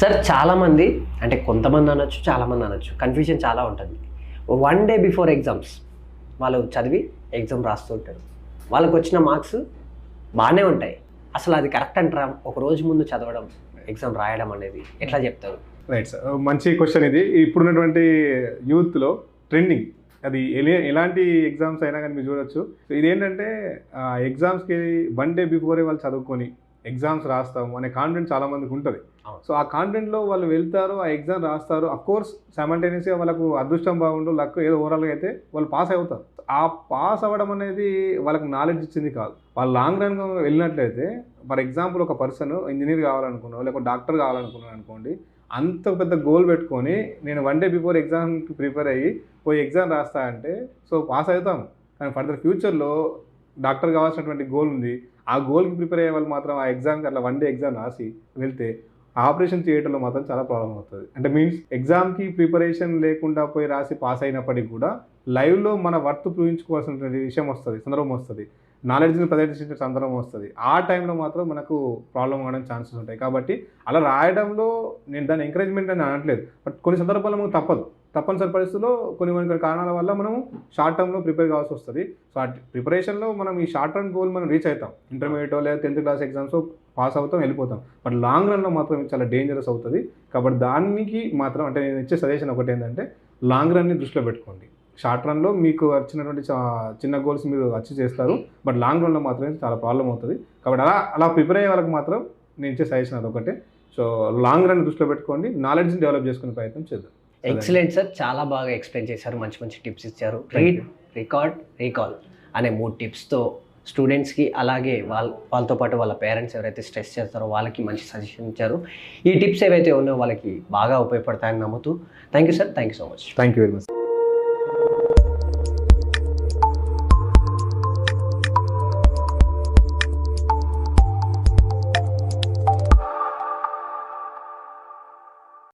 Sir చాలామంది అంటే కొంతమంది అనొచ్చు చాలామంది అనొచ్చు. కన్ఫ్యూజన్ చాలా ఉంటుంది. వన్ డే బిఫోర్ ఎగ్జామ్స్ వాళ్ళు చదివి ఎగ్జామ్ రాస్తూ ఉంటారు. వాళ్ళకు వచ్చిన మార్క్స్ బాగానే ఉంటాయి. అసలు అది కరెక్ట్ అంటారా? ఒక రోజు ముందు చదవడం ఎగ్జామ్ రాయడం అనేది ఎట్లా చెప్తారు? రైట్ సార్ మంచి క్వశ్చన్ ఇది. ఇప్పుడున్నటువంటి యూత్లో ట్రెండింగ్ అది ఎలాంటి ఎగ్జామ్స్ అయినా కానీ మీరు చూడొచ్చు. సో ఇదేంటంటే ఎగ్జామ్స్కి వన్ డే బిఫోరే వాళ్ళు చదువుకొని ఎగ్జామ్స్ రాస్తాం అనే కాన్ఫిడెంట్ చాలా మందికి ఉంటుంది. సో ఆ కాన్ఫిడెంట్లో వాళ్ళు వెళ్తారు ఆ ఎగ్జామ్ రాస్తారు అఫ్ కోర్స్ సైమల్టేనియస్గా వాళ్ళకు అదృష్టం బాగుండు లక్ ఏదో ఓవరాల్గా అయితే వాళ్ళు పాస్ అవుతారు. ఆ పాస్ అవ్వడం అనేది వాళ్ళకి నాలెడ్జ్ ఇచ్చింది కాదు. వాళ్ళు లాంగ్ రన్ వెళ్ళినట్లయితే ఫర్ ఎగ్జాంపుల్ ఒక పర్సన్ ఇంజనీర్ కావాలనుకున్నావు లేకపోతే డాక్టర్ కావాలనుకున్నాను అనుకోండి అంత పెద్ద గోల్ పెట్టుకొని నేను వన్ డే బిఫోర్ ఎగ్జామ్కి ప్రిపేర్ అయ్యి పోయి ఎగ్జామ్ రాస్తా అంటే సో పాస్ అవుతాం కానీ ఫర్దర్ ఫ్యూచర్లో డాక్టర్ కావాల్సినటువంటి గోల్ ఉంది. ఆ గోల్కి ప్రిపేర్ అయ్యే వాళ్ళు మాత్రం ఆ ఎగ్జామ్కి అట్లా వన్ డే ఎగ్జామ్ రాసి వెళ్తే ఆపరేషన్ చేయడంలో మాత్రం చాలా ప్రాబ్లం అవుతుంది. అంటే మీన్స్ ఎగ్జామ్కి ప్రిపరేషన్ లేకుండా పోయి రాసి పాస్ అయినప్పటికీ కూడా లైవ్లో మన వర్త్ చూపించుకోవాల్సినటువంటి విషయం వస్తుంది సందర్భం వస్తుంది. నాలెడ్జ్ని ప్రదర్శించే సందర్భం వస్తుంది. ఆ టైంలో మాత్రం మనకు ప్రాబ్లం అవడం ఛాన్సెస్ ఉంటాయి. కాబట్టి అలా రాయడంలో నేను దాన్ని ఎంకరేజ్మెంట్ అని అనట్లేదు. బట్ కొన్ని సందర్భాల్లో మనకు తప్పదు. తప్పనిసరి పరిస్థితుల్లో కొన్ని కొన్ని కొన్ని కారణాల వల్ల మనము షార్ట్ టర్మ్లో ప్రిపేర్ కావాల్సి వస్తుంది. సో ఆ ప్రిపరేషన్లో మనం ఈ షార్ట్ టర్మ్ గోల్ మనం రీచ్ అవుతాం. ఇంటర్మీడియట్ లేదా టెన్త్ క్లాస్ ఎగ్జామ్స్ పాస్ అవుతాం వెళ్ళిపోతాం. బట్ లాంగ్ రన్లో మాత్రం చాలా డేంజరస్ అవుతుంది. కాబట్టి దానికి మాత్రం అంటే నేను ఇచ్చే సజెషన్ ఒకటి ఏంటంటే లాంగ్ రన్ని దృష్టిలో పెట్టుకోండి. షార్ట్ రన్లో మీకు వచ్చినటువంటి చిన్న గోల్స్ మీరు అచీవ్ చేస్తారు. బట్ లాంగ్ రన్లో మాత్రమే చాలా ప్రాబ్లం అవుతుంది. కాబట్టి అలా అలా ప్రిపేర్ అయ్యే వాళ్ళకి మాత్రం నేను ఇచ్చే సజెషన్ అదొకటే సో లాంగ్ రన్ దృష్టిలో పెట్టుకోండి. నాలెడ్జ్ని డెవలప్ చేసుకునే ప్రయత్నం చేద్దాం. Excellent sir. చాలా బాగా ఎక్స్ప్లెయిన్ చేశారు. మంచి మంచి టిప్స్ ఇచ్చారు. రీడ్. రికార్డ్ రీకాల్ అనే మూడు టిప్స్తో స్టూడెంట్స్కి అలాగే వాళ్ళ వాళ్ళతో పాటు వాళ్ళ పేరెంట్స్ ఎవరైతే స్ట్రెస్ చేస్తారో వాళ్ళకి మంచి సజెషన్ ఇచ్చారు. ఈ టిప్స్ ఏవైతే ఉన్నాయో వాళ్ళకి బాగా ఉపయోగపడతాయని నమ్ముతూ thank you sir. Thank you so much. Thank you very much